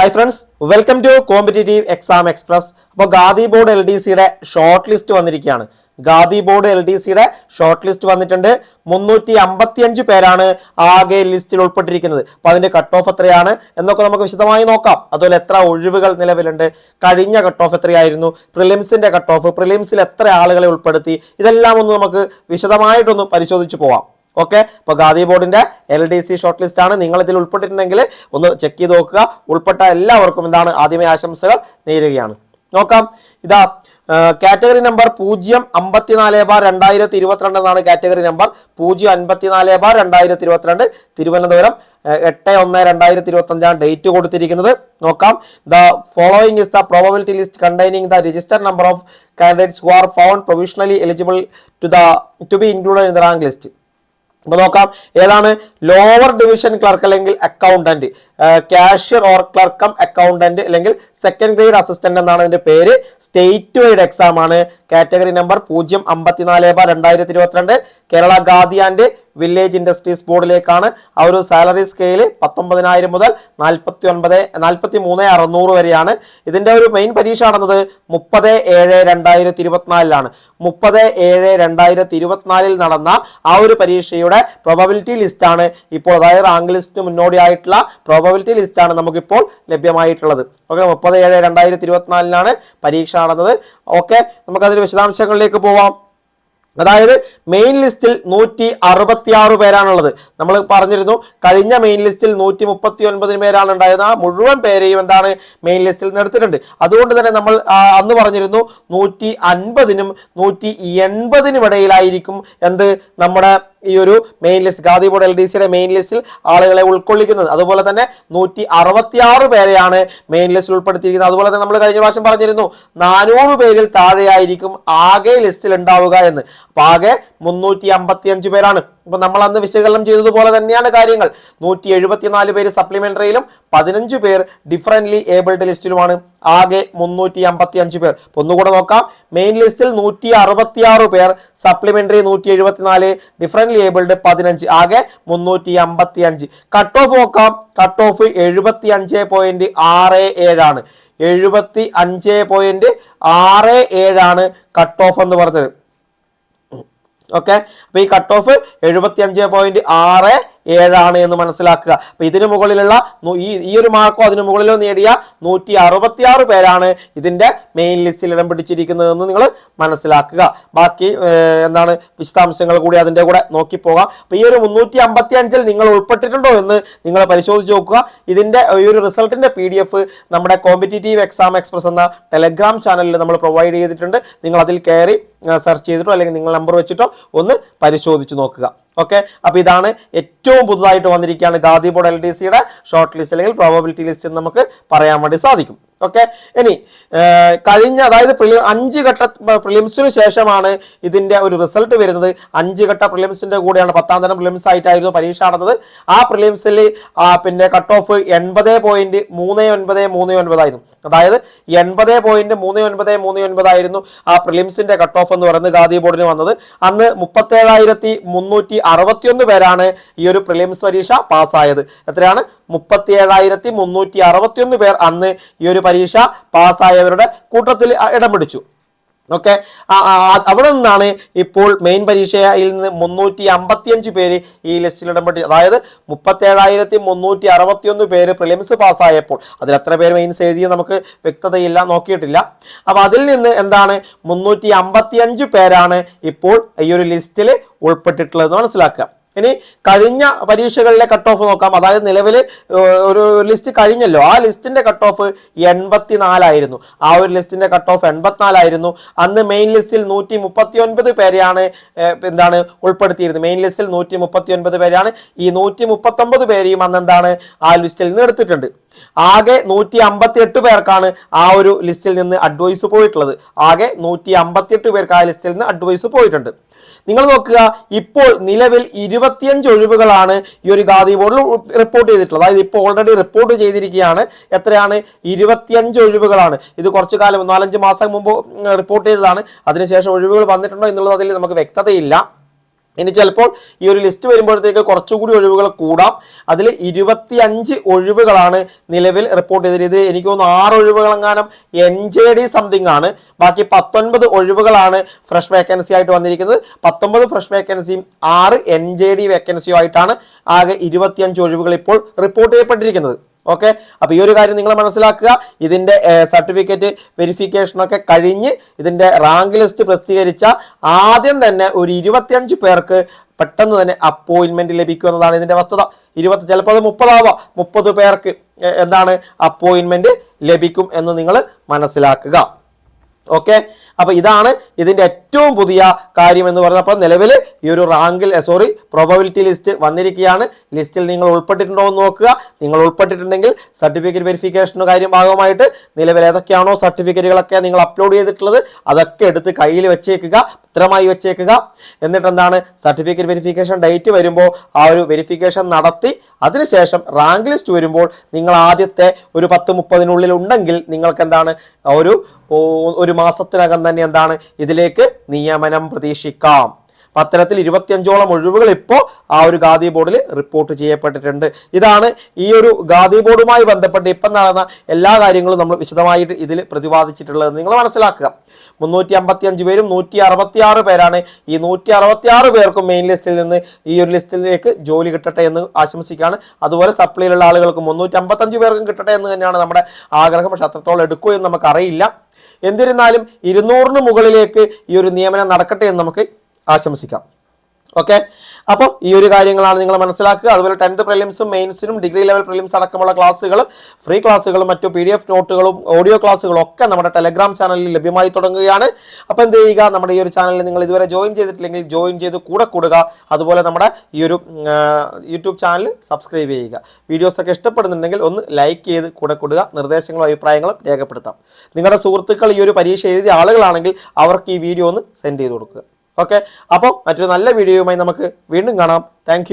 Hi friends welcome to competitive exam express അപ്പോൾ Khadi board L D സിയുടെ short list വന്നിരിക്കുകയാണ്. Khadi board L D സിയുടെ short list വന്നിട്ടുണ്ട്. മുന്നൂറ്റി അമ്പത്തിയഞ്ച് പേരാണ് ആകെ ലിസ്റ്റിൽ ഉൾപ്പെട്ടിരിക്കുന്നത്. അപ്പോൾ അതിന്റെ കട്ട് ഓഫ് എത്രയാണ് എന്നൊക്കെ നമുക്ക് വിശദമായി നോക്കാം. അതുപോലെ എത്ര ഒഴിവുകൾ നിലവിലുണ്ട്. കഴിഞ്ഞ കട്ട് ഓഫ് എത്രയായിരുന്നു പ്രിലിംസിന്റെ കട്ട് ഓഫ് പ്രിലിംസിൽ എത്ര ആളുകളെ ഉൾപ്പെടുത്തി? ഇതെല്ലാം ഒന്ന് നമുക്ക് വിശദമായിട്ടൊന്ന് പരിശോധിച്ച് പോവാം. ഓക്കെ? അപ്പോൾ ഖാദി ബോർഡിന്റെ L D C short list ആണ്. നിങ്ങൾ ഇതിൽ ഉൾപ്പെട്ടിട്ടുണ്ടെങ്കിൽ ഒന്ന് ചെക്ക് ചെയ്ത് നോക്കുക. ഉൾപ്പെട്ട എല്ലാവർക്കും എന്താണ്? ആദ്യമേ ആശംസകൾ നേരുകയാണ്. നോക്കാം. ഇതാ കാറ്റഗറി നമ്പർ പൂജ്യം അമ്പത്തിനാല് ബാർ രണ്ടായിരത്തി ഇരുപത്തിരണ്ട് എന്നാണ് കാറ്റഗറി നമ്പർ പൂജ്യം അൻപത്തിനാല് ബാർ രണ്ടായിരത്തി ഇരുപത്തിരണ്ട് തിരുവനന്തപുരം എട്ട് ഒന്ന് രണ്ടായിരത്തി ഇരുപത്തി അഞ്ചാണ് ഡേറ്റ് കൊടുത്തിരിക്കുന്നത്. നോക്കാം. The following is the probability list containing the register number of candidates who are found provisionally eligible to the to be included in the rank list അപ്പൊ നോക്കാം. ഏതാണ്? ലോവർ ഡിവിഷൻ ക്ലർക്ക് അല്ലെങ്കിൽ അക്കൗണ്ടന്റ് ക്യാഷ്യർ ഓർ ക്ലർക്കം accountant അല്ലെങ്കിൽ second grade assistant എന്നാണ് ഇതിന്റെ പേര്. State wide exam ആണ്. കാറ്റഗറി നമ്പർ പൂജ്യം അമ്പത്തിനാല് ബാർ രണ്ടായിരത്തി ഇരുപത്തിരണ്ട്. Kerala Khadi and village industries ബോർഡിലേക്കാണ് ആ ഒരു സാലറി സ്കെയിൽ പത്തൊമ്പതിനായിരം മുതൽ നാൽപ്പത്തി ഒൻപത് നാൽപ്പത്തി മൂന്ന് അറുന്നൂറ് വരെയാണ്. ഇതിന്റെ ഒരു മെയിൻ പരീക്ഷ നടന്നത് മുപ്പത് ഏഴ് രണ്ടായിരത്തി ഇരുപത്തിനാലിലാണ് മുപ്പത് ഏഴ് രണ്ടായിരത്തി ഇരുപത്തിനാലിൽ നടന്ന ആ ഒരു പരീക്ഷയുടെ പ്രോബബിലിറ്റി ലിസ്റ്റാണ് ഇപ്പോൾ അതായത് റാങ്ക് ലിസ്റ്റിന് മുന്നോടിയായിട്ടുള്ള പ്രോബബിലിറ്റി ലിസ്റ്റാണ് നമുക്കിപ്പോൾ ലഭ്യമായിട്ടുള്ളത്. ഓക്കെ മുപ്പത് ഏഴ് രണ്ടായിരത്തി ഇരുപത്തിനാലിനാണ് പരീക്ഷ നടന്നത്. ഓക്കെ നമുക്കതിന്റെ വിശദാംശങ്ങളിലേക്ക് പോവാം. അതായത് മെയിൻ ലിസ്റ്റിൽ നൂറ്റി അറുപത്തി ആറ് പേരാണുള്ളത്. നമ്മൾ പറഞ്ഞിരുന്നു കഴിഞ്ഞ മെയിൻ ലിസ്റ്റിൽ നൂറ്റി മുപ്പത്തി ഒൻപതിന് പേരാണ് ഉണ്ടായത്. ആ മുഴുവൻ പേരെയും എന്താണ് മെയിൻ ലിസ്റ്റിൽ നിന്ന് എടുത്തിട്ടുണ്ട്. അതുകൊണ്ട് തന്നെ നമ്മൾ അന്ന് പറഞ്ഞിരുന്നു നൂറ്റി അൻപതിനും നൂറ്റി എൺപതിനും ഇടയിലായിരിക്കും എന്ത്? നമ്മുടെ ഈ ഒരു main list Khadi board L D സിയുടെ മെയിൻ ലിസ്റ്റിൽ ആളുകളെ ഉൾക്കൊള്ളിക്കുന്നത്. അതുപോലെ തന്നെ നൂറ്റി അറുപത്തിയാറ് പേരെയാണ് മെയിൻ ലിസ്റ്റിൽ ഉൾപ്പെടുത്തിയിരിക്കുന്നത്. അതുപോലെ തന്നെ നമ്മൾ കഴിഞ്ഞ പ്രാവശ്യം പറഞ്ഞിരുന്നു നാനൂറ് പേരിൽ താഴെയായിരിക്കും ആകെ ലിസ്റ്റിൽ ഉണ്ടാവുക എന്ന്. അപ്പൊ ആകെ മുന്നൂറ്റി അമ്പത്തി അഞ്ച് പേരാണ്. ഇപ്പൊ നമ്മൾ അന്ന് വിശകലനം ചെയ്തതുപോലെ തന്നെയാണ് കാര്യങ്ങൾ. നൂറ്റി എഴുപത്തിനാല് പേര് സപ്ലിമെന്ററിയിലും പതിനഞ്ച് പേർ ഡിഫറന്റ്ലി ഏബിൾഡ് ലിസ്റ്റിലുമാണ് ആകെ മുന്നൂറ്റി അമ്പത്തി അഞ്ച് പേർ ഒന്നുകൂടെ നോക്കാം. മെയിൻ ലിസ്റ്റിൽ നൂറ്റി അറുപത്തി ആറ് പേർ സപ്ലിമെന്ററി നൂറ്റി എഴുപത്തിനാല് ഡിഫറന്റ്ലി ഏബിൾഡ് പതിനഞ്ച്. ആകെ മുന്നൂറ്റി അമ്പത്തി അഞ്ച് കട്ട് ഓഫ് നോക്കാം. കട്ട് ഓഫ് എഴുപത്തി അഞ്ച് പോയിന്റ് ആറ് ഏഴാണ് എഴുപത്തി അഞ്ച് പോയിന്റ് ആറ് ഏഴാണ് കട്ട് ഓഫ് എന്ന് പറഞ്ഞത്. ഓക്കെ അപ്പൊ ഈ കട്ട് ഓഫ് എഴുപത്തി അഞ്ച് പോയിന്റ് ആറ് ഏഴാണ് എന്ന് മനസ്സിലാക്കുക. അപ്പൊ ഇതിനു മുകളിലുള്ള ഈ ഒരു മാർക്കോ അതിനു മുകളിലോ നേടിയ നൂറ്റി അറുപത്തി ആറ് പേരാണ് ഇതിന്റെ മെയിൻ ലിസ്റ്റിൽ ഇടം പിടിച്ചിരിക്കുന്നതെന്ന് നിങ്ങൾ മനസ്സിലാക്കുക. ബാക്കി എന്താണ് വിശദാംശങ്ങൾ കൂടി അതിന്റെ കൂടെ നോക്കിപ്പോകാം അപ്പൊ ഈ ഒരു മുന്നൂറ്റി അമ്പത്തി അഞ്ചിൽ നിങ്ങൾ ഉൾപ്പെട്ടിട്ടുണ്ടോ എന്ന് നിങ്ങൾ പരിശോധിച്ച് നോക്കുക. ഇതിന്റെ ഈ ഒരു റിസൾട്ടിന്റെ പി ഡി എഫ് നമ്മുടെ കോമ്പറ്റേറ്റീവ് എക്സാം എക്സ്പ്രസ് എന്ന ടെലഗ്രാം ചാനലിൽ നമ്മൾ പ്രൊവൈഡ് ചെയ്തിട്ടുണ്ട്. നിങ്ങൾ അതിൽ കയറി സെർച്ച് ചെയ്തിട്ടോ അല്ലെങ്കിൽ നിങ്ങൾ നമ്പർ വെച്ചിട്ടോ ഒന്ന് പരിശോധിച്ച് നോക്കുക. ഓക്കെ? അപ്പൊ ഇതാണ് ഏറ്റവും പുതുതായിട്ട് വന്നിരിക്കുകയാണ് ഗാദി ബോർഡ് എൽ ഡി സിയുടെ ഷോർട്ട് ലിസ്റ്റ് അല്ലെങ്കിൽ പ്രോബബിലിറ്റി ലിസ്റ്റ് നമുക്ക് പറയാൻ വേണ്ടി സാധിക്കും. ഓക്കെ ഇനി കഴിഞ്ഞ അതായത് പ്രിലി അഞ്ച് ഘട്ട പ്രിലിംസിന് ശേഷമാണ് ഇതിന്റെ ഒരു റിസൾട്ട് വരുന്നത്. അഞ്ച് ഘട്ട പ്രിലിംസിന്റെ കൂടെയാണ് പത്താം തരം പ്രിലിംസ് ആയിട്ടായിരുന്നു പരീക്ഷ നടന്നത്. ആ പ്രിലിംസിൽ പിന്നെ കട്ട് ഓഫ് എൺപത് പോയിന്റ് മൂന്ന് ഒൻപത് മൂന്ന് ഒൻപതായിരുന്നു അതായത് എൺപത് പോയിന്റ് മൂന്ന് ഒൻപത് മൂന്ന് ഒൻപതായിരുന്നു ആ പ്രിലിംസിന്റെ കട്ട് ഓഫ് എന്ന് പറയുന്നത് ഗാദി ബോർഡിന് വന്നത്. അന്ന് മുപ്പത്തേഴായിരത്തി മുന്നൂറ്റി അറുപത്തിയൊന്ന് പേരാണ് ഈ ഒരു പ്രിലിംസ് പരീക്ഷ പാസ്സായത്. എത്രയാണ്? മുപ്പത്തി ഏഴായിരത്തി മുന്നൂറ്റി അറുപത്തിയൊന്ന് പേർ അന്ന് ഈ ഒരു പരീക്ഷ പാസ്സായവരുടെ കൂട്ടത്തിൽ ഇടം പിടിച്ചു ഓക്കെ? അവിടെ നിന്നാണ് ഇപ്പോൾ മെയിൻ പരീക്ഷയിൽ നിന്ന് മുന്നൂറ്റി അമ്പത്തിയഞ്ച് പേര് ഈ ലിസ്റ്റിൽ ഇടം പിടി അതായത് മുപ്പത്തി ഏഴായിരത്തി മുന്നൂറ്റി അറുപത്തിയൊന്ന് പേര് പ്രിലിംസ് പാസ്സായപ്പോൾ. അതിൽ എത്ര പേര് മെയിൻസ് എഴുതിയ നമുക്ക് വ്യക്തതയില്ല നോക്കിയിട്ടില്ല. അപ്പോൾ അതിൽ നിന്ന് എന്താണ് മുന്നൂറ്റി അമ്പത്തിയഞ്ച് പേരാണ് ഇപ്പോൾ ഈ ഒരു ലിസ്റ്റിൽ ഉൾപ്പെട്ടിട്ടുള്ളതെന്ന് മനസ്സിലാക്കുക. ഇനി കഴിഞ്ഞ പരീക്ഷകളിലെ കട്ട് ഓഫ് നോക്കാം. അതായത് നിലവിൽ ഒരു ലിസ്റ്റ് കഴിഞ്ഞല്ലോ. ആ ലിസ്റ്റിന്റെ കട്ട് ഓഫ് എൺപത്തിനാലായിരുന്നു. ആ ഒരു ലിസ്റ്റിന്റെ കട്ട് ഓഫ് എൺപത്തിനാലായിരുന്നു. അന്ന് മെയിൻ ലിസ്റ്റിൽ നൂറ്റി മുപ്പത്തി ഒൻപത് പേരെയാണ് എന്താണ് ഉൾപ്പെടുത്തിയിരുന്നത്. മെയിൻ ലിസ്റ്റിൽ നൂറ്റി മുപ്പത്തി ഒൻപത് പേരാണ് ഈ നൂറ്റി മുപ്പത്തി ഒമ്പത് പേരെയും അന്ന് എന്താണ് ആ ലിസ്റ്റിൽ നിന്ന് എടുത്തിട്ടുണ്ട്. ആകെ നൂറ്റി അമ്പത്തി എട്ട് പേർക്കാണ് ആ ഒരു ലിസ്റ്റിൽ നിന്ന് അഡ്വൈസ് പോയിട്ടുള്ളത്. ആകെ നൂറ്റി അമ്പത്തി എട്ട് പേർക്ക് ആ ലിസ്റ്റിൽ നിന്ന് അഡ്വൈസ് പോയിട്ടുണ്ട്. നിങ്ങൾ നോക്കുക ഇപ്പോൾ നിലവിൽ ഇരുപത്തിയഞ്ച് ഒഴിവുകളാണ് ഈ ഒരു ഗാദി ബോർഡിൽ റിപ്പോർട്ട് ചെയ്തിട്ടുള്ളത്. അതായത് ഇപ്പോൾ ഓൾറെഡി റിപ്പോർട്ട് ചെയ്തിരിക്കുകയാണ്. എത്രയാണ്? ഇരുപത്തിയഞ്ച് ഒഴിവുകളാണ്. ഇത് കുറച്ചു കാലം നാലഞ്ച് മാസം മുമ്പ് റിപ്പോർട്ട് ചെയ്തതാണ്. അതിനുശേഷം ഒഴിവുകൾ വന്നിട്ടുണ്ടോ എന്നുള്ളത് അതിൽ നമുക്ക് വ്യക്തതയില്ല. ഇനി ചിലപ്പോൾ ഈ ഒരു ലിസ്റ്റ് വരുമ്പോഴത്തേക്ക് കുറച്ചുകൂടി ഒഴിവുകൾ കൂടാം. അതിൽ ഇരുപത്തി അഞ്ച് ഒഴിവുകളാണ് നിലവിൽ റിപ്പോർട്ട് ചെയ്തത്. എനിക്ക് തോന്നുന്നു ആറ് ഒഴിവുകളെങ്ങാനും എൻ ജെ ഡി സംതിങ് ആണ്. ബാക്കി പത്തൊൻപത് ഒഴിവുകളാണ് ഫ്രഷ് വേക്കൻസി ആയിട്ട് വന്നിരിക്കുന്നത്. പത്തൊമ്പത് ഫ്രഷ് വേക്കൻസിയും ആറ് എൻ ജെ ഡി വേക്കൻസിയും ആയിട്ടാണ് ആകെ ഇരുപത്തിയഞ്ച് ഒഴിവുകൾ ഇപ്പോൾ റിപ്പോർട്ട് ചെയ്യപ്പെട്ടിരിക്കുന്നത്. ഓക്കെ? അപ്പോൾ ഈ ഒരു കാര്യം നിങ്ങൾ മനസ്സിലാക്കുക. ഇതിന്റെ സർട്ടിഫിക്കറ്റ് വെരിഫിക്കേഷൻ ഒക്കെ കഴിഞ്ഞ് ഇതിന്റെ റാങ്ക് ലിസ്റ്റ് പ്രസിദ്ധീകരിച്ച ആദ്യം തന്നെ ഒരു ഇരുപത്തിയഞ്ച് പേർക്ക് പെട്ടെന്ന് തന്നെ അപ്പോയിന്റ്മെന്റ് ലഭിക്കും എന്നതാണ് ഇതിന്റെ വസ്തുത. ഇരുപത്തി ചിലപ്പോൾ അത് മുപ്പതാവാം. മുപ്പത് പേർക്ക് എന്താണ്? അപ്പോയിന്റ്മെന്റ് ലഭിക്കും എന്ന് നിങ്ങൾ മനസ്സിലാക്കുക. ഓക്കെ അപ്പൊ ഇതാണ് ഇതിന്റെ ഏറ്റവും പുതിയ കാര്യം എന്ന് പറയുന്നത് അപ്പോൾ നിലവിൽ ഈ ഒരു റാങ്കിൽ സോറി പ്രോബബിലിറ്റി ലിസ്റ്റ് വന്നിരിക്കുകയാണ്. ലിസ്റ്റിൽ നിങ്ങൾ ഉൾപ്പെട്ടിട്ടുണ്ടോ എന്ന് നോക്കുക. നിങ്ങൾ ഉൾപ്പെട്ടിട്ടുണ്ടെങ്കിൽ സർട്ടിഫിക്കറ്റ് വെരിഫിക്കേഷന് കാര്യം ഭാഗമായിട്ട് നിലവിൽ ഏതൊക്കെയാണോ സർട്ടിഫിക്കറ്റുകളൊക്കെ നിങ്ങൾ അപ്ലോഡ് ചെയ്തിട്ടുള്ളത് അതൊക്കെ എടുത്ത് കയ്യിൽ വെച്ചേക്കുക. ഭദ്രമായി വെച്ചേക്കുക. എന്നിട്ട് എന്താണ് സർട്ടിഫിക്കറ്റ് വെരിഫിക്കേഷൻ ഡേറ്റ് വരുമ്പോൾ ആ ഒരു വെരിഫിക്കേഷൻ നടത്തി അതിനുശേഷം റാങ്ക് ലിസ്റ്റ് വരുമ്പോൾ നിങ്ങൾ ആദ്യത്തെ ഒരു പത്ത് മുപ്പതിനുള്ളിൽ ഉണ്ടെങ്കിൽ നിങ്ങൾക്ക് എന്താണ് ഒരു ഒരു മാസത്തിനകം തന്നെ എന്താണ്? ഇതിലേക്ക് നിയമനം പ്രതീക്ഷിക്കാം. അപ്പൊ അത്തരത്തിൽ ഇരുപത്തിയഞ്ചോളം ഒഴിവുകൾ ഇപ്പോൾ ആ ഒരു ഗാദി ബോർഡിൽ റിപ്പോർട്ട് ചെയ്യപ്പെട്ടിട്ടുണ്ട്. ഇതാണ് ഈ ഒരു ഗാദി ബോർഡുമായി ബന്ധപ്പെട്ട് ഇപ്പം നടന്ന എല്ലാ കാര്യങ്ങളും നമ്മൾ വിശദമായിട്ട് ഇതിൽ പ്രതിപാദിച്ചിട്ടുള്ളത്. നിങ്ങൾ മനസ്സിലാക്കുക മുന്നൂറ്റി അമ്പത്തി അഞ്ച് പേരും നൂറ്റി അറുപത്തി ആറ് പേരാണ് ഈ നൂറ്റി അറുപത്തി ആറ് പേർക്കും മെയിൻ ലിസ്റ്റിൽ നിന്ന് ഈ ഒരു ലിസ്റ്റിലേക്ക് ജോലി കിട്ടട്ടെ എന്ന് ആശംസിക്കുകയാണ്. അതുപോലെ സപ്ലൈയിലുള്ള ആളുകൾക്ക് മുന്നൂറ്റി അമ്പത്തഞ്ച് പേർക്കും കിട്ടട്ടെ എന്ന് തന്നെയാണ് നമ്മുടെ ആഗ്രഹം. പക്ഷെ അത്രത്തോളം എടുക്കുമോ എന്ന് നമുക്കറിയില്ല. എന്നിരുന്നാലും ഇരുന്നൂറിന് മുകളിലേക്ക് ഈ ഒരു നിയമനം നടക്കട്ടെ എന്ന് നമുക്ക് ആശംസിക്കാം. ഓക്കെ അപ്പോൾ ഈ ഒരു കാര്യങ്ങളാണ് നിങ്ങൾ മനസ്സിലാക്കുക. അതുപോലെ ടെൻത്ത് പ്രിലിംസും മെയിൻസിനും ഡിഗ്രി ലെവൽ പ്രിലിംസ് അടക്കമുള്ള ക്ലാസ്സുകൾ ഫ്രീ ക്ലാസ്സുകളും മറ്റു പി ഡി എഫ് നോട്ടുകളും ഓഡിയോ ക്ലാസ്സുകളും ഒക്കെ നമ്മുടെ ടെലഗ്രാം ചാനലിൽ ലഭ്യമായി തുടങ്ങുകയാണ്. അപ്പോൾ എന്ത് ചെയ്യുക? നമ്മുടെ ഈ ഒരു ചാനലിൽ നിങ്ങൾ ഇതുവരെ ജോയിൻ ചെയ്തിട്ടില്ലെങ്കിൽ ജോയിൻ ചെയ്ത് കൂടെ കൂടുക. അതുപോലെ നമ്മുടെ ഈ ഒരു യൂട്യൂബ് ചാനൽ സബ്സ്ക്രൈബ് ചെയ്യുക. വീഡിയോസ് ഒക്കെ ഇഷ്ടപ്പെടുന്നുണ്ടെങ്കിൽ ഒന്ന് ലൈക്ക് ചെയ്ത് കൂടെ കൂടുക. നിർദ്ദേശങ്ങളും അഭിപ്രായങ്ങളും രേഖപ്പെടുത്താം. നിങ്ങളുടെ സുഹൃത്തുക്കൾ ഈ ഒരു പരീക്ഷ എഴുതിയ ആളുകളാണെങ്കിൽ അവർക്ക് ഈ വീഡിയോ ഒന്ന് സെൻഡ് ചെയ്ത് കൊടുക്കുക. ഓക്കെ? അപ്പോൾ മറ്റൊരു നല്ല വീഡിയോയുമായി നമുക്ക് വീണ്ടും കാണാം. താങ്ക്